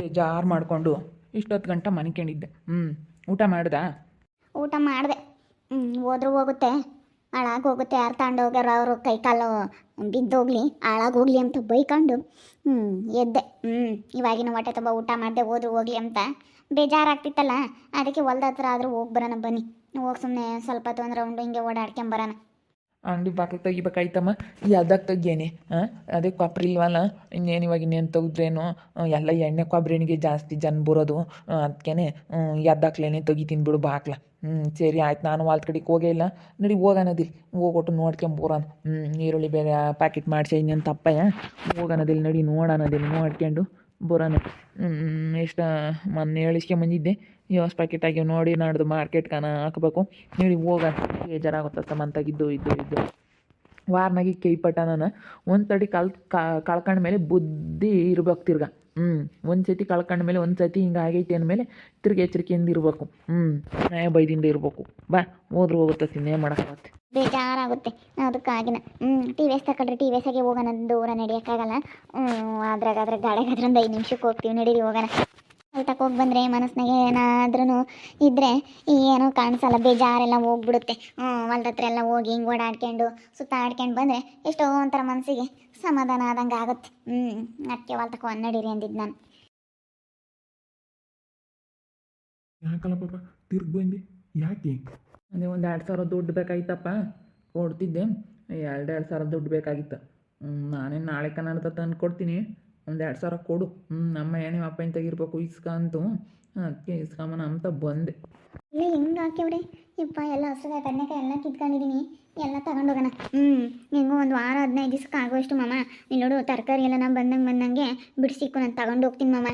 ಬೇಜಾರು ಮಾಡಿಕೊಂಡು ಇಷ್ಟೊತ್ತು ಗಂಟೆ ಮನಿಕೊಂಡಿದ್ದೆ ಹ್ಞೂ ಊಟ ಮಾಡ್ದಾ? ಊಟ ಮಾಡಿದೆ. ಹೋದ್ರೂ ಹೋಗುತ್ತೆ. ಹಾಳಾಗಿ ಹೋಗುತ್ತೆ. ಯಾರು ತಗೊಂಡು ಹೋಗ್ಯಾರ ಅವರು ಕೈ ಕಾಲು ಬಿದ್ದೋಗ್ಲಿ. ಹಾಳಾಗಿ ಹೋಗ್ಲಿ ಅಂತ ಬೈಕೊಂಡು ಹ್ಞೂ ಎದ್ದೆ. ಹ್ಞೂ ಇವಾಗಿನ ಹೊಟ್ಟೆ ತುಂಬ ಊಟ ಮಾಡಿದೆ, ಹೋದ್ರು ಹೋಗ್ಲಿ ಅಂತ. ಬೇಜಾರಾಗ್ತಿತ್ತಲ್ಲ? ಅದಕ್ಕೆ ಹೊಲ್ದ ಹತ್ರ ಆದರೂ ಹೋಗಿ ಬರೋಣ ಬನ್ನಿ. ಹೋಗಿ ಸುಮ್ಮನೆ ಸ್ವಲ್ಪ ಒಂದು ರೌಂಡು ಹಿಂಗೆ ಓಡಾಡ್ಕೊಂಬರೋಣ ಅಂಗಡಿ ಬಾಕ್ಲು ತೆಗಿಬೇಕಾಯ್ತಮ್ಮ ಯಾವ್ದಾಗ ತೆಗಿಯೇನೆ. ಹಾಂ ಅದೇ ಕೊಬ್ಬರಿ ಇಲ್ವಲ್ಲ? ಇನ್ನೇನು ಇವಾಗ ಇನ್ನೇನು ತೆಗೆದ್ರೇನು? ಎಲ್ಲ ಎಣ್ಣೆ ಕೊಬ್ಬರಿನಿಗೆ ಜಾಸ್ತಿ ಜನ ಬರೋದು. ಅದಕ್ಕೇನೆ ಎದ್ದಾಕ್ಲೇನೆ ತೆಗಿತೀನಿ ಬಿಡು ಬಾಕ್ಲ ಹ್ಞೂ ಸರಿ ಆಯ್ತು. ನಾನು ವಾಲ್ದ ಕಡೆಗೆ ಹೋಗೇ ಇಲ್ಲ. ನಡಿ ಹೋಗೋಣದಿಲ್ಲ ಹೋಗ್ಬಿಟ್ಟು ನೋಡ್ಕೊಂಬರೋಣ ಹ್ಞೂ ಈರುಳ್ಳಿ ಬೇರೆ ಪ್ಯಾಕೆಟ್ ಮಾಡಿಸಿ ಇನ್ನೇನು ತಪ್ಪಯ್ಯ? ಹೋಗೋಣದಿಲ್ಲ ನಡಿ ನೋಡೋಣದಿಲ್ಲ ನೋಡ್ಕೊಂಡು ಬರೋಣ ಎಷ್ಟು ಮೊನ್ನೆ ಹೇಳಿಸ್ಕೊಂಬಂದಿದ್ದೆ ಎಷ್ಟು ಪ್ಯಾಕೆಟ್ ಆಗಿ ನೋಡಿ, ನಾಡ್ದು ಮಾರ್ಕೆಟ್ಗಾನ ಹಾಕ್ಬೇಕು. ನೋಡಿ ಹೋಗ. ಬೇಜಾರಾಗುತ್ತ ಮಂತಾಗಿದ್ದು ಇದ್ದು ಇದ್ದು ವಾರನಾಗಿ ಕೈ ಪಟ್ಟ ಒಂದು ತಡಿ ಕಲ್ ಕಳ್ಕೊಂಡ ಮೇಲೆ ಬುದ್ಧಿ ಇರ್ಬೇಕು ತಿರ್ಗ. ಹ್ಞೂ ಒಂದು ಸತಿ ಕಳ್ಕೊಂಡ ಮೇಲೆ ಒಂದು ಸತಿ ಹಿಂಗೆ ಆಗೈತೆ ಅಂದಮೇಲೆ ತಿರ್ಗಿ ಎಚ್ಚರಿಕೆಯಿಂದ ಇರಬೇಕು. ಹ್ಞೂ ನಾಯ ಬೈದಿಂದ ಇರಬೇಕು. ಬಾ, ಹೋದ್ರೆ ಹೋಗುತ್ತೆ ಇನ್ನೇನು ಮಾಡೋಕ್ಕಾಗತ್ತೆ ಬೇಜಾರಾಗುತ್ತೆ. ಅದಕ್ಕಾಗಿನ. ಟಿ ವಿ ಎಸ್ ತಗೊಳ್ರಿ ಟಿ ವಿ ಎಸ್ಗೆ ಹೋಗೋಣ ದೂರ ನಡೆಯೋಕ್ಕಾಗಲ್ಲ. ಅದ್ರಾಗ ಅದ್ರಾಗ ಗಾಡಿಗೆ ಒಂದು ಐದು ನಿಮಿಷಕ್ಕೆ ಹೋಗ್ತೀವಿ, ನಡೀರಿ, ಹೋಗೋಣ. ಅಲ್ಲಿ ಬಂದ್ರೆ ಬಂದರೆ ಮನಸ್ಸಿನಾಗೆ ಏನಾದ್ರೂ ಇದ್ದರೆ ಏನೋ ಕಾಣಿಸಲ್ಲ, ಬೇಜಾರೆಲ್ಲ ಹೋಗ್ಬಿಡುತ್ತೆ. ಹೊಲ್ದ ಹತ್ರ ಎಲ್ಲ ಹೋಗಿ ಹಿಂಗೆ ಓಡಾಡ್ಕೊಂಡು ಸುತ್ತಾಡ್ಕೊಂಡು ಬಂದರೆ ಎಷ್ಟೋ ಒಂಥರ ಮನಸ್ಸಿಗೆ ಸಮಾಧಾನ ಆದಂಗೆ ಆಗುತ್ತೆ. ಹ್ಞೂ ಅದಕ್ಕೆ ಹೊಲ್ ತಕೋ ನಡೀರಿ ಅಂದಿದ್ದು ನಾನು. ಯಾಕಲ್ಲ ಪಾಪ? ಅದೇ ಒಂದು ಎರಡು ಸಾವಿರ ದುಡ್ಡು ಬೇಕಾಗಿತ್ತಪ್ಪ ಕೊಡ್ತಿದ್ದೆ. ಎರಡು ಎರಡು ಸಾವಿರ ದುಡ್ಡು ಬೇಕಾಗಿತ್ತು. ನಾನೇನು ನಾಳೆ ಕನ್ನಡದ ತಂದು ಕೊಡ್ತೀನಿ. ಒಂದು ಎರಡು ಸಾವಿರ ಕೊಡು. ಹ್ಞೂ ನಮ್ಮ ನಿಮ್ಮ ಅಪ್ಪನ ತೆಗಿರ್ಬೇಕು, ಇಸ್ಕ ಅಂತು. ಅದಕ್ಕೆ ಇಸ್ಕೊಂಬನ ಅಂತ ಬಂದೆ. ಇಲ್ಲ ಹೆಂಗೆ ಹಾಕ್ಯವ್ರೆ ಇಪ್ಪ ಎಲ್ಲ ಹಸಿರುಗಾಯಿ ಬದನೆಕಾಯಿ ಎಲ್ಲ ಕಿತ್ಕೊಂಡಿದ್ದೀನಿ ಎಲ್ಲ ತಗೊಂಡೋಗೋಣ. ಹ್ಞೂ ಹೆಂಗೋ ಒಂದು ವಾರ, ಹದಿನೈದು ದಿವ್ಸಕ್ಕೆ ಆಗುವಷ್ಟು ಮಾಮ. ಇಲ್ಲಿ ನೋಡು ತರಕಾರಿ ಎಲ್ಲ ನಾನು ಬಂದಂಗೆ ಬಂದಂಗೆ ಬಿಡಿಸಿಕ್ಕು ನಾನು ತಗೊಂಡೋಗ್ತೀನಿ ಮಾಮ.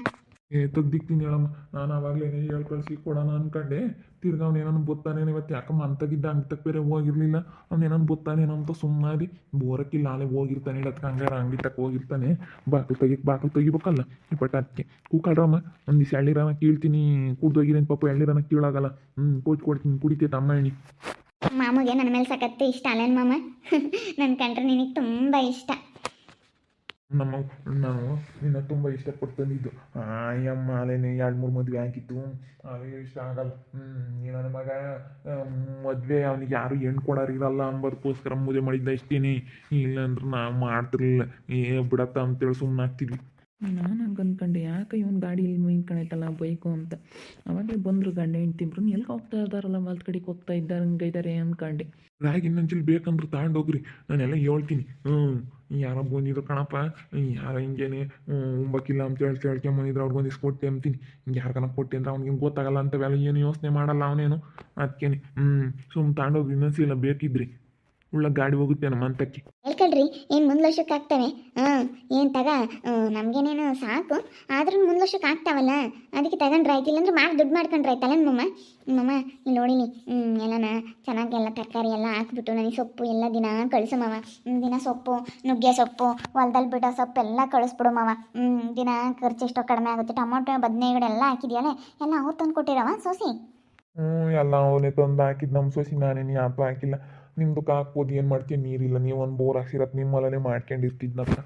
ಏ ತೆಗ್ದಿಕ್ತೀನಿ ಹೇಳಮ್ಮ. ನಾನು ಅವಾಗಲೇ ಹೇಳಿ ಕಳಿಸಿ ಕೊಡೋಣ ಅನ್ಕೊಂಡೆ. ತಿರ್ಗ ಅವ್ನು ಏನೋ ಬೊತ್ತಾನೇನು ಇವತ್ತು ಯಾಕಮ್ಮ ಅಂತಗಿದ್ದ ತಕ್ಕ ಬೇರೆ ಹೋಗಿರ್ಲಿಲ್ಲ. ಅವ್ನು ಏನೋ ಬೊತ್ತಾನೇನೋ ಅಂತ ಸುಮ್ಮನಾದಿ ಬೋರಕ್ಕಿಲ್ಲ ನಾಳೆ ಹೋಗಿರ್ತಾನೆ ಹೇಳತ್ಕ ಹಂಗಾರ ಅಂಗಡಿ ತಕ್ಕ ಹೋಗಿರ್ತಾನೆ. ಬಾಕ್ಲು ತೆಗಿಕ್ ಬಾಕ್ಲು ತೆಗಿಬೇಕಲ್ಲ ಈ ಪಟ್ಟ ಅದಕ್ಕೆ ಕೂಕಾಡ್ರಮ್ಮ ಒಂದು ದಿವಸ ಎಳ್ಳಿರನ ಕೀಳ್ತೀನಿ. ಕುಡ್ದೋಗಿರೇನು ಪಾಪ, ಎಳ್ಳಿರನ ಕೀಳಾಗಲ್ಲ. ಹ್ಞೂ ಕೋಚ್ ಕೊಡ್ತೀನಿ, ಕುಡಿತೈತೆ ಅಮ್ಮ ಎಣ್ಣಿ ಮಾಮಗೆ ನನ್ನ ಮೇಲೆ ಸಖತ್ತು ಇಷ್ಟ ಅಲ್ಲೇನು ಮಾಮ? ನನ್ನ ಕಂಡ್ರೆ ನಿನಗೆ ತುಂಬ ಇಷ್ಟ. ನಮ್ಮ ನಾನು ನಿನ್ನ ತುಂಬ ಇಷ್ಟಪಟ್ಟು ತಂದಿದ್ದು ಅಯ್ಯಮ್ಮ ಅಲ್ಲೇನೆ ಎರಡು ಮೂರು ಮದುವೆ ಆಗಿತ್ತು ಅದೇ ಇಷ್ಟ ಆಗಲ್ಲ. ಹ್ಞೂ ನನ್ನ ಮಗ ಮದುವೆ ಅವನಿಗೆ ಯಾರು ಹೆಣ್ಣು ಕೊಡೋರಿರಲ್ಲ ಅಂಬೋದಕ್ಕೋಸ್ಕರ ಮದುವೆ ಮಾಡಿದ್ದ ಇಷ್ಟೇನೆ. ಇಲ್ಲಾಂದ್ರೆ ನಾವು ಮಾಡ್ತಿರ್ಲಿಲ್ಲ. ಏ ಬಿಡತ್ತ ಅಂತೇಳಿ ಸುಮ್ಮನೆ ಆಗ್ತಿದ್ವಿ ನಾನು ಹಂಗೆ ಅಂದ್ಕೊಂಡೆ ಯಾಕೆ ಇವನು ಗಾಡಿ ಇಲ್ಲಿ ನಿಂತ್ಕೊಂಡೈತಲ್ಲ ಬೈಕು ಅಂತ. ಅವಾಗಲೇ ಬಂದರು ಗಂಡ ಹೆಂಡ್ತಿಬ್ರು ಎಲ್ಲಿ ಹೋಗ್ತಾ ಇದ್ದಾರಲ್ಲ ಮಲ್ದ ಕಡೆಗೆ ಹೋಗ್ತಾ ಇದ್ದಾರೆ ಹಂಗೆ ಇದ್ದಾರೆ ಅಂದ್ಕೊಂಡೆ ರಾಗಿ ಇನ್ನೊಂದ್ಸಲ ಬೇಕಂದ್ರೆ ತಗೊಂಡೋಗ್ರಿ ನಾನೆಲ್ಲ ಹೇಳ್ತೀನಿ. ಹ್ಞೂ ಯಾರೋ ಬಂದಿದ್ರು ಕಣಪ್ಪ ಯಾರೋ ಹಿಂಗೇನೆ ಉಂಬಕ್ಕಿಲ್ಲ ಅಂತ ಹೇಳಿ ಕೇಳ್ಕೊಂಬಂದಿದ್ರು ಅವ್ರಿಗೆ ಒಂದಿವ್ಸ ಕೊಟ್ಟೆ ಅಂತೀನಿ ಹಿಂಗೆ ಯಾರ್ಕನ ಕೊಟ್ಟೆ ಅಂದ್ರೆ ಅವ್ನಿಗೆ ಗೊತ್ತಾಗಲ್ಲ ಅಂತವೆಲ್ಲ ಏನು ಯೋಚನೆ ಮಾಡಲ್ಲ ಅವನೇನು. ಅದಕ್ಕೇನೆ ಹ್ಞೂ ಸುಮ್ಮ ತಗೊಂಡೋಗ್ರಿ ಇನ್ನೊಂದ್ಸಲ ಬೇಕಿದ್ರಿ. ಉಳ್ಳ ಗಾಡಿ ಹೋಗುತ್ತೆ ನಮ್ಮ ಅಂತಕ್ಕೆ. ಹೇಳ್ಕೊಳ್ರಿ ಏನು ಮುಂದ್ ವರ್ಷಕ್ಕೆ ಆಗ್ತವೆ ಹಾಂ ಏನು ತಗ ನಮ್ಗೇನೇನು ಸಾಕು. ಆದ್ರೂ ಮುಂದ್ ವರ್ಷಕ್ಕೆ ಆಗ್ತಾವಲ್ಲ ಅದಕ್ಕೆ ತಗೊಂಡ್ರೆ ಆಯ್ತು ಅಂದ್ರೆ ಮಾಡಿ ದುಡ್ಡು ಮಾಡ್ಕೊಂಡ್ರೆ ಆಯ್ತಲ್ಲ ಮಮ್ಮ ಮಮ್ಮ ಇಲ್ಲಿ ನೋಡಿನಿ ಹ್ಮ್, ಎಲ್ಲನ ಚೆನ್ನಾಗಿ ಎಲ್ಲಾ ತರಕಾರಿ ಎಲ್ಲ ಹಾಕ್ಬಿಟ್ಟು ನನಗೆ ಸೊಪ್ಪು ಎಲ್ಲ ದಿನ ಕಳಿಸು ಮಾವ. ಹ್ಮ್, ದಿನ ಸೊಪ್ಪು ನುಗ್ಗೆ ಸೊಪ್ಪು ಹೊಲ್ದಲ್ಲಿ ಬಿಡೋ ಸೊಪ್ಪು ಎಲ್ಲ ಕಳಿಸ್ಬಿಡು ಮಾವ. ಹ್ಞೂ ದಿನ ಖರ್ಚು ಎಷ್ಟೋ ಕಡಿಮೆ ಆಗುತ್ತೆ. ಟೊಮೊಟೊ ಬದನೆಗಳು ಎಲ್ಲ ಹಾಕಿದ್ಯಲ್ಲ? ಎಲ್ಲ ಅವ್ರು ತಂದು ಕೊಟ್ಟಿರವ ಸೋಸಿ? ಹ್ಞೂ ಎಲ್ಲ ಅವನೇ ತಂದು ಹಾಕಿದ್ದು ನಮ್ಮ ಸೊಸಿ. ನಾನೇನು ಯಾಪ ಹಾಕಿಲ್ಲ. ನಿಮ್ದಕ್ಕೆ ಕಾಕ್ಬೋದು ಏನು ಮಾಡ್ತೀನಿ ನೀರಿಲ್ಲ. ನೀವು ಒಂದು ಬೋರ್ ಹಾಕ್ಸಿರತ್ ನಿಮ್ಮ ಹೊಲನೇ ಮಾಡ್ಕೊಂಡಿರ್ತಿದ್ನಪ್ಪ.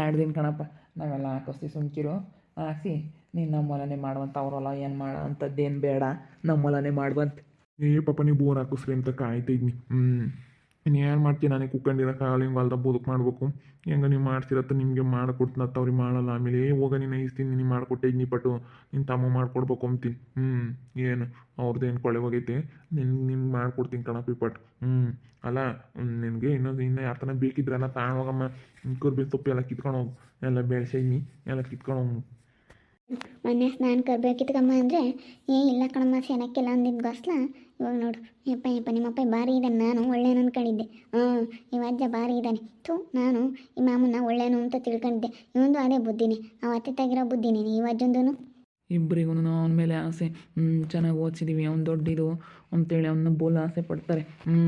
ಎರಡು ದಿನ ಕಣಪ್ಪ ನಾವೆಲ್ಲ ಹಾಕಿಸ್ತೀವಿ ಸುಮ್ಕಿರು. ಹಾಕ್ಸಿ ನೀನು ನಮ್ಮ ಹೊಲನೇ ಮಾಡುವಂತ ಅವ್ರಲ್ಲ ಏನು ಮಾಡೋ ಅಂಥದ್ದೇನು ಬೇಡ ನಮ್ಮ ಹೊಲನೇ ಮಾಡುವಂತ. ಏ ಪಾಪ ನೀವು ಬೋರ್ ಹಾಕಿಸ್ರಿ ಅಂತ ಕಾಯ್ತಾ ಇದ್ನಿ. ಹ್ಞೂ ಇನ್ನು ಏನು ಮಾಡ್ತೀನಿ ನಾನೇ ಕುಕ್ಕಂಡಿರೋಕ್ಕಾಗಲ್ಲ ಹಿಂಗೆ ಹೊಲ್ದ ಬದುಕು ಮಾಡಬೇಕು. ಹೆಂಗೆ ನೀವು ಮಾಡ್ತಿರತ್ತ ನಿಮಗೆ ಮಾಡಿಕೊಡ್ತೀನತ್ತ ಅವ್ರಿಗೆ ಮಾಡಲ್ಲ. ಆಮೇಲೆ, ಏ, ಹೋಗ ನೀನು ಇಸ್ತೀನಿ ನೀನು ಮಾಡಿಕೊಟ್ಟೆ ನೀ ಪಟ್ಟು ನಿನ್ನ ತಮ್ಮ ಮಾಡ್ಕೊಡ್ಬೇಕು ಅಂತೀನಿ. ಹ್ಞೂ ಏನು? ಅವ್ರದ್ದೇನು ಕೊಳೆ ಹೋಗೈತೆ? ನಿನ್ ನಿನ್ಗೆ ಮಾಡ್ಕೊಡ್ತೀನಿ ಕಣಪ್ಪಿ ಪಟ್ಟು ಹ್ಞೂ ಅಲ್ಲ ನಿನಗೆ ಇನ್ನೊಂದು, ಇನ್ನೂ ಯಾರ ತನಕ ಬೇಕಿದ್ರಲ್ಲ ತಾಣ ಹೋಗಮ್ಮ. ಕುರ್ಬಿ ಸೊಪ್ಪು ಎಲ್ಲ ಕಿತ್ಕೊಂಡು ಹೋಗು. ಎಲ್ಲ ಬೆಳೆಸೈನಿ ಎಲ್ಲ ಕಿತ್ಕೊಂಡು ಹೋಗು. ಮೊನ್ನೆ ಸ್ನಾನ ಕರ್ಬೇಕಿತ್ಕಮ್ಮ ಅಂದರೆ, ಏ ಇಲ್ಲ ಕಣಮ್ಮ ಸೆನಕ್ಕೆಲ್ಲ ಅಂದಿದ್ದು ಗೊಸ್ಲ. ಇವಾಗ ನೋಡು ಯಪ್ಪ ಯಪ್ಪ ನಿಮ್ಮಪ್ಪ ಭಾರಿ ಇದ್ದಾನೆ ನಾನು ಒಳ್ಳೆಯನು ಅಂದ್ಕೊಂಡಿದ್ದೆ ಹಾಂ ಇವ ಅಜ್ಜ ಭಾರಿ ಇದ್ದಾನೆ ಥೂ, ನಾನು ಈ ಮಾಮನ್ನ ಒಳ್ಳೆಯನು ಅಂತ ತಿಳ್ಕೊಂಡಿದ್ದೆ ಇವೊಂದು ಅದೇ ಬುದ್ಧಿನೇ, ಅವ ಅತ್ತೆ ತೆಗಿರೋ ಬುದ್ಧಿನೇ ಇವ ಅಜ್ಜಂದು ಇಬ್ಬರಿಗೂ ಅವನ ಮೇಲೆ ಆಸೆ ಹ್ಞೂ ಚೆನ್ನಾಗಿ ಓದಿಸಿದೀವಿ, ಅವ್ನು ದೊಡ್ಡಿದು ಅಂತೇಳಿ ಅವನ್ನ ಬೋಲ್ ಆಸೆ ಪಡ್ತಾರೆ. ಹ್ಞೂ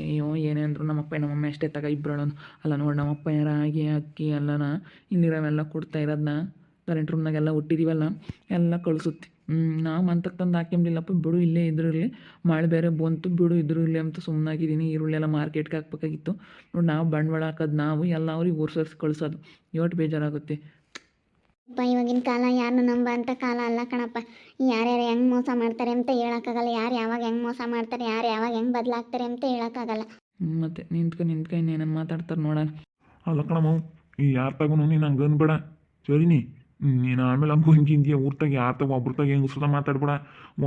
ಅಯ್ಯೋ, ಏನೇ ಅಂದರು ನಮ್ಮಪ್ಪ, ನಮ್ಮಮ್ಮ ಎಷ್ಟೇ ತಗ ಇಬ್ಬರು ಅಲ್ಲ ನೋಡಿ, ನಮ್ಮಪ್ಪ ರಾಗಿ ಅಕ್ಕಿ, ಅಲ್ಲನ, ಇಲ್ಲಿರೋವೆಲ್ಲ ಕೊಡ್ತಾ ಇರೋದನ್ನ ಕರೆಂಟ್ ರೂಮ್ನಾಗೆಲ್ಲ ಹುಟ್ಟಿದೀವಲ್ಲ ಎಲ್ಲ ಕಳಿಸುತ್ತೆ. ಹ್ಞೂ ನಾವು ಮಂತಕ್ಕೆ ತಂದು ಹಾಕ್ಯಂಬಿಲ್ಲಪ್ಪ ಬಿಡು ಇಲ್ಲೇ ಇದ್ರಲ್ಲಿ ಮಳೆ ಬೇರೆ ಬಂತು ಬಿಡು ಇದ್ರು ಇಲ್ಲೇ ಅಂತ ಸುಮ್ಮನಾಗಿದ್ದೀನಿ ಈರುಳ್ಳಿ ಎಲ್ಲ ಮಾರ್ಕೆಟ್ಗೆ ಹಾಕ್ಬೇಕಾಗಿತ್ತು. ನೋಡಿ ನಾವು ಬಂಡವಾಳ ಹಾಕೋದು ನಾವು ಎಲ್ಲ ಅವ್ರಿಗೆ ಊರ್ಸರ್ಸಿ ಕಳಿಸೋದು. ಇವತ್ತು ಬೇಜಾರಾಗುತ್ತೆ. ಅಪ್ಪ ಇವಾಗಿನ ಕಾಲ ಯಾರನ್ನು ನಂಬ ಅಂತ ಕಾಲ ಅಲ್ಲ ಕಣಪ್ಪ. ಯಾರ್ಯಾರು ಹೆಂಗೆ ಮೋಸ ಮಾಡ್ತಾರೆ ಅಂತ ಹೇಳೋಕ್ಕಾಗಲ್ಲ. ಯಾರು ಯಾವಾಗ ಹೆಂಗೆ ಮೋಸ ಮಾಡ್ತಾರೆ ಯಾರು ಯಾವಾಗ ಹೆಂಗೆ ಬದಲಾಗ್ತಾರೆ ಅಂತ ಹೇಳೋಕ್ಕಾಗಲ್ಲ. ಮತ್ತೆ ನಿಂತ್ಕೊ ನಿಂತ್ಕೊ ಇನ್ನೇನು ಮಾತಾಡ್ತಾರೆ ನೋಡೋಣ. ಅಲ್ಲ ಕಣಮ್ಮ ಈ ಯಾರ ತಗೊಂಡು ನೀನು ಹಂಗೆ ಅನ್ಬೇಡ. ಸರಿನಿ? ನೀನು ಆಮೇಲೆ ಹಂಗೆ ಹಿಂಗೆ ಊರ್ತಾಗ ಯಾರ್ತಾಗ ಒಬ್ರತಾಗ ಒಬ್ರ ತಾಗ ಹೆಂಗಸ್ರತ ಮಾತಾಡ್ಬೇಡ.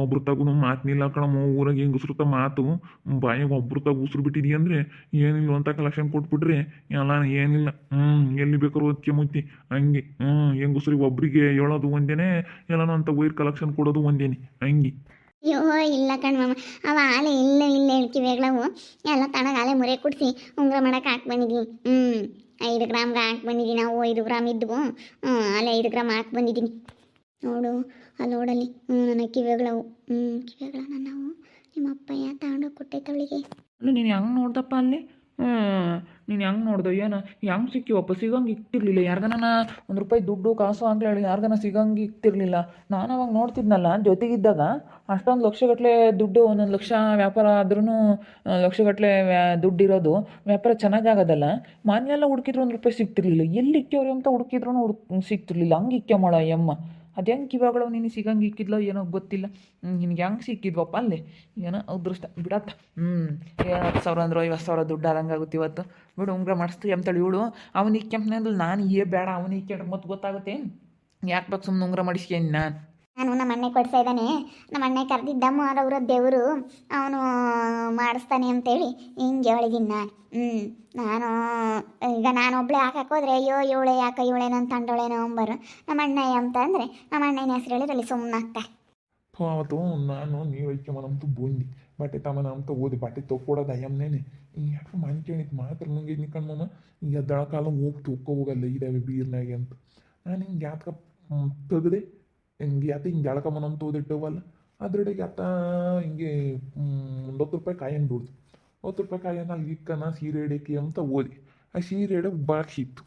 ಒಬ್ರತಾಗೂ ಮಾತು ಮಾತಿನಿಲ್ಲ ಕಣಮ್ಮ ಊರಾಗ ಹೆಂಗಸ್ರತ ಮಾತು. ಬಾಯಾಗ ಒಬ್ರ ತಾಗ ಉಸಿರು ಬಿಟ್ಟಿದಿ ಅಂದರೆ ಏನಿಲ್ಲ ಅಂತ ಕಲೆಕ್ಷನ್ ಕೊಟ್ಬಿಟ್ರಿ ಎಲ್ಲ ಏನಿಲ್ಲ. ಹ್ಞೂ ಎಲ್ಲಿ ಬೇಕಾದ್ರೂ ಓದ್ಕೆ ಮುತ್ತಿ. ಹಂಗೆ ಹ್ಞೂ ಹೆಂಗಸ್ರಿಗೆ ಒಬ್ರಿಗೆ ಹೇಳೋದು ಒಂದೇನೆ, ಎಲ್ಲನೂ ಅಂತ ವೈರ್ ಕಲೆಕ್ಷನ್ ಕೊಡೋದು ಒಂದೇನೆ. ಹಂಗೆ. ಅಯ್ಯೋ, ಇಲ್ಲ ಕಣ್ಮಮ್ಮ ಅವ ಆಲೆ ಇಲ್ಲ ಇಲ್ಲ ಹೇಳ್ಕಿವೆಗಳವು ಎಲ್ಲ ತನಗ ಆಲೆ ಮುರೆ ಕುಡಿಸಿ ಉಂಗುರ ಮಾಡಕ್ಕೆ ಹಾಕಿ ಹ್ಞೂ ಐದು ಗ್ರಾಮ್ಗೆ ಹಾಕಿ ಬಂದಿದ್ದೀನಿ ನಾವು ಐದು ಗ್ರಾಮ್ ಇದ್ವು. ಅಲ್ಲೇ ಐದು ಗ್ರಾಮ್ ಹಾಕಿ ಬಂದಿದ್ದೀನಿ ನೋಡು ಅಲ್ಲಿ ನೋಡಲ್ಲಿ. ಹ್ಞೂ ನನ್ನ ಕಿವಿಗಳವು. ಹ್ಞೂ ಕಿವಿಗಳನ್ನ ನಾವು ನಿಮ್ಮ ಅಪ್ಪಯ್ಯ ತಗೊಂಡೋಗಿ ಕೊಟ್ಟೈತವಳಿಗೆ ಅಲ್ಲ, ನೀನು ಹೆಂಗೆ ನೋಡ್ದಪ್ಪ ಅಲ್ಲಿ? ನೀನು ಹೆಂಗೆ ನೋಡ್ದೆ? ಏನು? ಹೆಂಗೆ ಸಿಕ್ಕಿವಪ್ಪ? ಸಿಗಂಗೆ ಇಕ್ತಿರ್ಲಿಲ್ಲ. ಯಾರ್ಗನ ಒಂದು ರೂಪಾಯಿ ದುಡ್ಡು, ಕಾಸು ಆಗಲಿ ಹೇಳಿ ಯಾರ್ಗನ ಸಿಗಂಗೆ ಇಕ್ತಿರ್ಲಿಲ್ಲ. ನಾನು ಅವಾಗ ನೋಡ್ತಿದ್ನಲ್ಲ ಜೊತೆಗಿದ್ದಾಗ, ಅಷ್ಟೊಂದು ಲಕ್ಷಗಟ್ಟಲೆ ದುಡ್ಡು, ಒಂದೊಂದು ಲಕ್ಷ ವ್ಯಾಪಾರ ಆದ್ರೂ ಲಕ್ಷಗಟ್ಟಲೆ ವ್ಯಾ ದುಡ್ಡು ಇರೋದು ವ್ಯಾಪಾರ ಚೆನ್ನಾಗಾಗೋದಲ್ಲ ಮನೆಯೆಲ್ಲ ಹುಡುಕಿದ್ರು ಒಂದು ರೂಪಾಯಿ ಸಿಗ್ತಿರ್ಲಿಲ್ಲ ಎಲ್ಲಿ ಇಕ್ಕ್ಯವ್ರಿ ಅಂತ ಹುಡುಕಿದ್ರು ಹುಡುಕ್ ಸಿಗ್ತಿರ್ಲಿಲ್ಲ ಹಂಗೆ ಇಕ್ಕ್ಯ ಮಾಡ ಯಮ್ಮ ಅದು ಹೆಂಗೆ ಕಿವಾಗಳು ನಿನಗೆ ಸಿಗಂಗೆ ಇಕ್ಕಿದ್ಲೋ ಏನೋ ಗೊತ್ತಿಲ್ಲ. ನಿನಗೆ ಹೆಂಗೆ ಸಿಕ್ಕಿದ್ವಪ್ಪ ಅಲ್ಲಿ? ಏನೋ ಅದೃಷ್ಟ. ಬಿಡತ್ತ ಹ್ಞೂ ಏನು ಹತ್ತು ಸಾವಿರ ಅಂದ್ರೆ ಐವತ್ತು ಸಾವಿರ ದುಡ್ಡು ಆದಂಗೆ ಆಗುತ್ತೆ ಇವತ್ತು. ಬಿಡು, ಉಂಗ್ರ ಮಾಡಿಸ್ತು, ಎಂತಳಿ ಇವಳು ಅವನಿಗೆ ಕೆಂಪನೆ ನಾನು ಏ ಬೇಡ, ಅವನಿಗೆ ಕೆಟ್ಟ ಮತ್ತು ಗೊತ್ತಾಗುತ್ತೆ ಯಾಕೆ ಬೇಕು ಸುಮ್ಮನೆ ಉಂಗ್ರ ಮಾಡಿಸ್ಕೇನಿ ನಾನು? ನಾನು ನಮ್ಮ ಅಣ್ಣೆ ಕೊಡ್ತಾ ಇದ್ದಾನೆ. ನಮ್ಮ ಅಣ್ಣೆ ಕರೆದಿದ್ದಮ್ಮ ಅವರ ದೇವರು ಅವನು ಮಾಡಿಸ್ತಾನೆ ಅಂತೇಳಿ ಹಿಂಗೆ ಹೇಳಿದ್ದೀನಿ ನಾನು ಹ್ಞೂ ನಾನು, ಈಗ ನಾನು ಒಬ್ಳೆ ಹಾಕೋದ್ರೆ ಅಯ್ಯೋ, ಇವಳೆ ಯಾಕ ಇವಳೇನೋ ತಂಡೋಳೇನೋ ಅಂಬರು. ನಮ್ಮ ಅಣ್ಣ ಅಂತ ಅಂದರೆ ನಮ್ಮ ಅಣ್ಣನ ಹೆಸರು ಹೇಳಿರಲಿ ಸುಮ್ಮನೆ ಆಗ್ತಾ. ಥೋ, ಅವತ್ತು ನಾನು, ನೀವು ಐಕ್ಯ ಮನಂತೂ ಬೂಂದಿ. ಬಟ್ಟೆ ತಮ್ಮ ಅಂತ ಓದಿ, ಬಟ್ಟೆ ತೊಗೊಡೋದು ಅಯ್ಯಮ್ಮನೇನೆ ಯಾಕೆ ಮನೆ ಕೇಳಿದ್ದು ಮಾತ್ರ ನಂಗೆ ನಿಕ್ಕಣ್ಮಮ್ಮ ಈಗ ದಳಕಾಲ ಹೋಗಿ ತುಕ್ಕೋ ಹೋಗಲ್ಲ, ಇದಾವೆ ಬೀರ್ನಾಗೆ ಅಂತ. ನಾನು ಹಿಂಗೆ ಯಾತಕ ತೆಗ್ದೆ. ಹಿಂಗೆ ಆತ ಹಿಂಗೆ ಜಳಕಮ್ಮನ ಅಂತ ಓದಿಟ್ಟವಲ್ಲ ಅದ್ರಡೆಗೆ ಆತ ಹಿಂಗೆ ಒಂದು ರೂಪಾಯಿ ಕಾಯನ್ನು ಬಿಡ್ದು ಹತ್ತು ರೂಪಾಯಿ ಕಾಯನ್ನು ಅಲ್ಲಿ ಇಕ್ಕನ ಸೀರೆ ಹಿಡಿಯಕ್ಕೆ ಅಂತ ಓದಿ. ಆ ಸೀರೆ ಹಿಡಿಯೋಕೆ ಬಾಕ್ಸ್ ಇತ್ತು.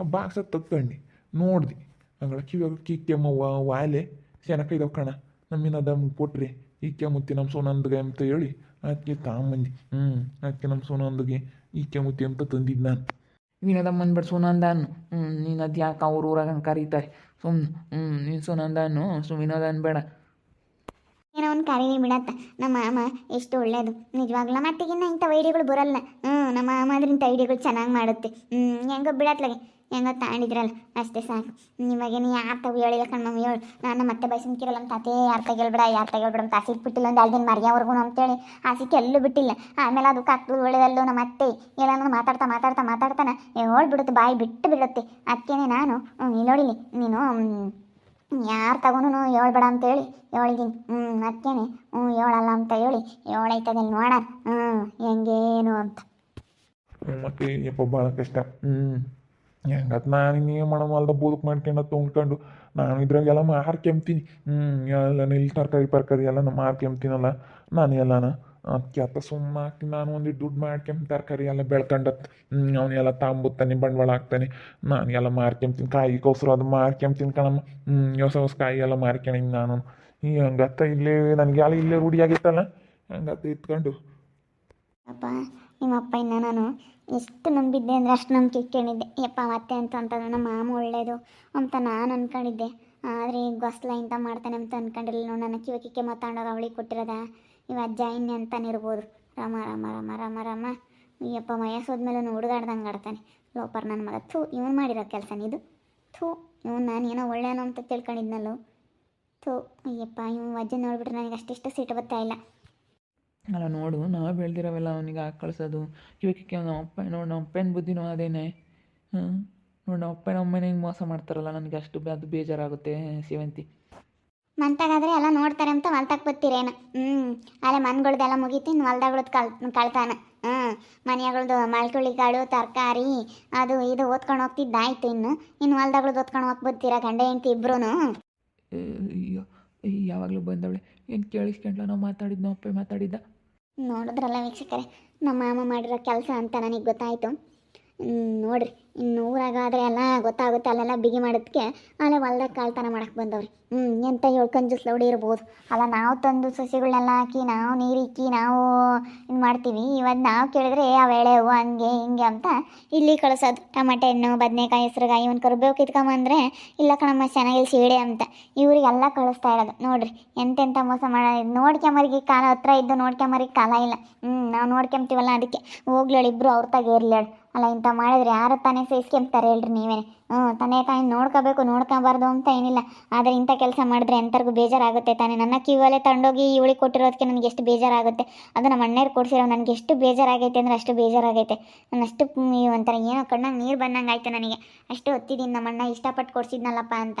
ಆ ಬಾಕ್ಸ ತಕ್ಕೊಂಡು. ನೋಡ್ದೆ. ಹಂಗಳ ಕಿವಿಯಾಗ ಕಿಕ್ಕೆಮ್ಮ ವಾಲೆ. ಸೆನಕ ಇದಾವ ಕಣ. ನಮ್ಮಿನ ದಮ್ ಕೊಟ್ರಿ ಈಕೆ ಮುತ್ತಿ ನಮ್ಮ ಸೋನಂದ್ಗೆ ಅಂತ ಹೇಳಿ ಅದಕ್ಕೆ ತಾಂಬಂದಿ. ಹ್ಞೂ ಅದಕ್ಕೆ ನಮ್ಮ ಸೋನಂದ್ಗೆ ಈಕೆ ಮುತ್ತಿ ಅಂತ ತಂದಿದ್ದು ನಾನು. ವಿನೋದಮ್ಮ ಅಂದ್ಬಿಟ್ಟು ಸುನಂದಾನು ಹ್ಞೂ ನೀನು ಅದು ಯಾಕೆ ಅವ್ರ ಊರಾಗ ಹಂಗೆ ಕರೀತಾರೆ ಸುಮ್ಮನೆ ಹ್ಞೂ ನೀನು ಸುನಂದಾನು ಸು ವಿನೋದನ್ ಬೇಡ ಏನೋ ಒಂದು ಕರೀಲಿ ಬಿಡತ್ತ ನಮ್ಮ ಮಾಮ ಎಷ್ಟು ಒಳ್ಳೇದು ನಿಜವಾಗ್ಲ ಮಟ್ಟಿಗಿನ್ನ ಇಂಥ ಐಡಿಯಾಗಳು ಬರಲ್ಲ ಹ್ಞೂ ನಮ್ಮ ಮಾಮ ಅದ್ರಿಂದ ಐಡಿಯಾಗಳು ಚೆನ್ನಾಗಿ ಮಾಡುತ್ತೆ ಹ್ಞೂ ಹೆಂಗೋ ಬಿಡತ್ಲಾಗೆ ಹೆಂಗೋ ತಾಂಡಿದ್ರಲ್ಲ ಅಷ್ಟೇ ಸಾಕು. ನಿಮಗೇನು ಯಾರು ತಗೋ ಹೇಳಿಲ್ಲ ಕಣ್ಮಮ್ಮ ಹೇಳು ನಾನು ಮತ್ತೆ ಬಯಸಿಕ್ಕಿರಲ್ಲ ನಮ್ಮ ತಾತೆ ಯಾರು ತೆಗೆಲ್ಬಿಡ ಯಾರು ತೆಗೆಲ್ಬಿಡ ಅಂತ ಆಸೆ ಬಿಟ್ಟಿಲ್ಲ ಒಂದು ಎರಡು ದಿನ ಮರ್ಯಾವರೆಗೂ ಅಂತೇಳಿ ಆಸೆಗೆ ಎಲ್ಲೂ ಬಿಟ್ಟಿಲ್ಲ. ಆಮೇಲೆ ಅದು ಕತ್ತು ಒಳ್ಳೆದಲ್ಲೋ ನಮ್ಮ ಅತ್ತೆ. ಎಲ್ಲ ಮಾತಾಡ್ತಾ ಮಾತಾಡ್ತಾ ಮಾತಾಡ್ತಾನೆ. ಹೇಳ್ಬಿಡುತ್ತೆ ಬಾಯಿ ಬಿಟ್ಟು ಬಿಡುತ್ತೆ. ಅದಕ್ಕೇನೆ ನಾನು ನೋಡಿಲಿ ನೀನು ಯಾರು ತಗೊಂಡು ಹೇಳ್ಬೇಡ ಅಂತೇಳಿ ಹೇಳಿದ್ದೀನಿ ಹ್ಞೂ ಅದಕ್ಕೇನೆ ಹ್ಞೂ ಹೇಳಲ್ಲ ಅಂತ ಹೇಳಿ ಹೇಳೈತದಲ್ಲಿ ನೋಡ ಹ್ಞೂ ಹೆಂಗೇನು ಅಂತ. ಮತ್ತೆ ಭಾಳ ಕಷ್ಟ. ಹ್ಞೂ ಹೆಂಗತ್ ನಾನು ಇನ್ನೇನು ಮಾಡೋ ಅಲ್ದ ಬದುಕು ಮಾಡ್ಕೊಂಡು ಉಂಡ್ಕೊಂಡು ನಾನು ಇದ್ರಾಗೆಲ್ಲ ಮಾರ್ಕೆಂಬ್ತೀನಿ ಹ್ಞೂ ಎಲ್ಲ ಇಲ್ಲಿ ತರಕಾರಿ ಪರ್ಕಾರಿ ಎಲ್ಲ ಮಾರ್ಕೆಂಬ್ತೀನಲ್ಲ ನಾನು ಎಲ್ಲನ ಅದಕ್ಕೆ ಅತ್ತ ಸುಮ್ಮನೆ ಹಾಕ್ತೀನಿ ನಾನು ಒಂದು ದುಡ್ಡು ಮಾಡ್ಕೊಂಡು ತರಕಾರಿ ಎಲ್ಲ ಬೆಳ್ಕೊಂಡತ್. ಹ್ಞೂ ಅವನೆಲ್ಲ ತಾಂಬುತ್ತಾನೆ ಬಂಡವಾಳ ಹಾಕ್ತಾನೆ. ನಾನು ಎಲ್ಲ ಮಾರ್ಕೊಂಬ್ತೀನಿ ಕಾಯಿ ಕೋಸರು ಅದು ಮಾರ್ಕೊಂಬ್ತೀನಿ ಕಣಮ್ಮ. ಹ್ಞೂ ಹೊಸ ಹೊಸ ಕಾಯಿ ಎಲ್ಲ ಮಾರ್ಕೊಂಡಿನಿ ನಾನು. ಈ ಹಂಗತ್ತ ಇಲ್ಲೇ ನನಗೆ ಎಲ್ಲ ಇಲ್ಲೇ ರೂಢಿ ಆಗಿತ್ತಲ್ಲ ಹಂಗತ್ತ ಇತ್ಕೊಂಡು. ಅಪ್ಪ ನಿಮ್ಮ ಅಪ್ಪ ಇನ್ನ ನಾನು ಎಷ್ಟು ನಂಬಿದ್ದೆ ಅಂದರೆ ಅಷ್ಟು ನಂಬಿಕೆ ಇಟ್ಕೊಂಡಿದ್ದೆ. ಯಪ್ಪ, ಮತ್ತೆ ಅಂತ ಅಂತಂದ್ರೆ ನಮ್ಮ ಮಾಮ ಒಳ್ಳೇದು ಅಂತ ನಾನು ಅನ್ಕೊಂಡಿದ್ದೆ. ಆದರೆ ಈಗ ಗೊಸ್ಲ ಇಂಥ ಮಾಡ್ತಾನೆ ಅಂತ ಅನ್ಕೊಂಡಿರಲಿಲ್ಲ ನೋಡಿ, ನನ್ನ ಕಿವಿ ಕಿಕ್ಕೆ ಮಾತಾಡೋರು ಅವಳಿಗೆ ಕೊಟ್ಟಿರೋದ ಇವ ಅಜ್ಜ ಇನ್ನೆ ಅಂತಾನೆ ಇರ್ಬೋದು. ರಾಮ ರಾಮ ರಾಮ ರಾಮ ರಾಮ. ಯಪ್ಪ ವಯಸ್ಸೋದ್ಮೇಲೆ ಹುಡುಗಾಡ್ದಂಗೆ ಆಡ್ತಾನೆ. ಲೋಪರ್ ನನ್ನ ಮಗ. ಥೂ, ಇವನು ಮಾಡಿರೋ ಕೆಲಸ ಇದು. ಥೂ, ಇವನು ನಾನು ಏನೋ ಒಳ್ಳೆಯನು ಅಂತ ತಿಳ್ಕೊಂಡಿದ್ನಲ್ಲೋ. ಥೂ ಅಯ್ಯಪ್ಪ ಇವನು ಅಜ್ಜ ನೋಡಿಬಿಟ್ರೆ ನನಗೆ ಅಷ್ಟಿಷ್ಟು ಸಿಟ್ಟು ಬರ್ತಾ ಇಲ್ಲ. ಅಲ್ಲ ನೋಡು ನಾವು ಬೆಳೆದಿರೋವೆಲ್ಲ ಅವನಿಗೆ ಹಾಕಿ ಕಳಿಸೋದು. ಕಿವಿಕ್ಕೆ ನಮ್ಮ ಅಪ್ಪ ನೋಡು ನಮ್ಮ ಅಪ್ಪನ ಬುದ್ಧಿನೂ ಅದೇನೆ. ಹ್ಞೂ ನೋಡು ನಮ್ಮ ಅಪ್ಪನ ಅಮ್ಮನೇ ಹಿಂಗೆ ಮೋಸ ಮಾಡ್ತಾರಲ್ಲ ನನಗೆ ಅಷ್ಟು ಅದು ಬೇಜಾರಾಗುತ್ತೆ ಸೇವಂತಿ ಮಂತಾಗಾದ್ರೆ ಎಲ್ಲ ನೋಡ್ತಾರೆ ಅಂತ ಹೊಲ್ತಕ್ಕೆ ಬತ್ತಿರೇನ ಹ್ಞೂ ಅಲ್ಲೇ ಮನ್ಗಳ್ದೆಲ್ಲ ಮುಗೀತಿ ಇನ್ನು ಹೊಲ್ದಾಗಳದ್ದು ಕಳ್ ಕಳ್ತಾನ. ಹ್ಞೂ ಮನೆಗಳದ್ದು ಮಳ್ಕುಳಿಗಳು ತರಕಾರಿ ಅದು ಇದು ಓದ್ಕೊಂಡು ಹೋಗ್ತಿದ್ದಾಯ್ತು ಇನ್ನು. ಇನ್ನು ಹೊಲ್ದಾಗಳದ್ದು ಓದ್ಕೊಂಡು ಹೋಗಿ ಬರ್ತೀರಾ ಗಂಡ ಹೆಂಡತಿ ಇಬ್ರು ಯಾವಾಗಲೂ ಬಂದವಳೆ. ಏನು ಕೇಳಿಸ್ಕೊಂಡ್ಲ? ನಾವು ಮಾತಾಡಿದ್ದು ನಮ್ಮ ಅಪ್ಪ ಮಾತಾಡಿದ್ದ. ನೋಡಿದ್ರಲ್ಲ ವೀಕ್ಷಕರೇ ನಮ್ಮ ಮಾಮ ಮಾಡಿರೋ ಕೆಲಸ ಅಂತ ನನಗೆ ಗೊತ್ತಾಯಿತು. ನೋಡ್ರಿ. ಇನ್ನು ಊರಾಗ ಆದರೆ ಎಲ್ಲ ಗೊತ್ತಾಗುತ್ತೆ, ಅಲ್ಲೆಲ್ಲ ಬಿಗಿ ಮಾಡೋದಕ್ಕೆ ಅಲ್ಲೇ ಹೊಲ್ದಾಗ ಕಾಳ್ತನ ಮಾಡಕ್ಕೆ ಬಂದವ್ರಿ. ಹ್ಞೂ ಎಂತ ಏಳು ಕಂಜೂಸ್ ಲೌಡಿ ಇರ್ಬೋದು. ಅಲ್ಲ ನಾವು ತಂದು ಸಸಿಗಳನ್ನೆಲ್ಲ ಹಾಕಿ, ನಾವು ನೀರಿಕ್ಕಿ ನಾವು ಇದು ಮಾಡ್ತೀವಿ. ಇವತ್ತು ನಾವು ಕೇಳಿದ್ರೆ, ಆ ಹೂವು ಹಂಗೆ, ಹಿಂಗೆ ಅಂತ ಇಲ್ಲಿ ಕಳಿಸೋದು. ಟಮಾಟೆ ಹಣ್ಣು, ಬದನೆಕಾಯಿ, ಹೆಸ್ರುಗಾಯಿ ಒಂದು ಕರಿಬೇವು ಕಿತ್ಕೊಂಬಂದ್ರೆ ಇಲ್ಲ ಕಣಮ್ಮ ಚೆನ್ನಾಗಿ ಸೀಡೆ ಅಂತ ಇವರಿಗೆಲ್ಲ ಕಳಿಸ್ತಾ ಇರೋದು. ನೋಡ್ರಿ ಎಂತೆಂಥ ಮೋಸ ಮಾಡ ನೋಡ್ಕೊಂಬರಿಗೆ ಕಾಲ ಹತ್ರ ಇದ್ದು ನೋಡ್ಕೊಂಬರಿಗೆ ಕಾಲ ಇಲ್ಲ. ಹ್ಞೂ ನಾವು ನೋಡ್ಕೊಂತೀವಲ್ಲ ಅದಕ್ಕೆ. ಹೋಗ್ಲೇಳು ಇಬ್ಬರು ಅವ್ರ ತಾಗ ಅಲ್ಲ, ಇಂಥ ಮಾಡಿದ್ರೆ ಯಾರು ತಾನೇ ಸಹಿಸ್ಕೊಂತಾರೆ ಹೇಳ್ರಿ ನೀವೇ ಹ್ಞೂ ತಂದೆ ತಾಯಿ ನೋಡ್ಕೋಬೇಕು, ನೋಡ್ಕೋಬಾರ್ದು ಅಂತ ಏನಿಲ್ಲ. ಆದರೆ ಇಂಥ ಕೆಲಸ ಮಾಡಿದ್ರೆ ಎಂಥರಿಗೂ ಬೇಜಾರಾಗುತ್ತೆ ತಾನೇ. ನನ್ನ ಕಿವಲ್ಲೇ ತಗೊಂಡೋಗಿ ಇವಳಿ ಕೊಟ್ಟಿರೋದಕ್ಕೆ ನನಗೆ ಎಷ್ಟು ಬೇಜಾರಾಗುತ್ತೆ. ಅದು ನಮ್ಮ ಅಣ್ಣರು ಕೊಡಿಸಿರೋ ನನಗೆ ಎಷ್ಟು ಬೇಜಾರಾಗೈತೆ ಅಂದರೆ ಅಷ್ಟು ಬೇಜಾರಾಗೈತೆ. ನಾನು ಅಷ್ಟು ಒಂಥರ ಏನೋ ಕಣ್ಣಾಗ ನೀರು ಬಂದಂಗೆ ಆಯಿತು ನನಗೆ. ಅಷ್ಟು ಹೊತ್ತಿದ್ದೀನಿ ನಮ್ಮ ಅಣ್ಣ ಇಷ್ಟಪಟ್ಟು ಕೊಡಿಸಿದ್ನಲ್ಲಪ್ಪ ಅಂತ.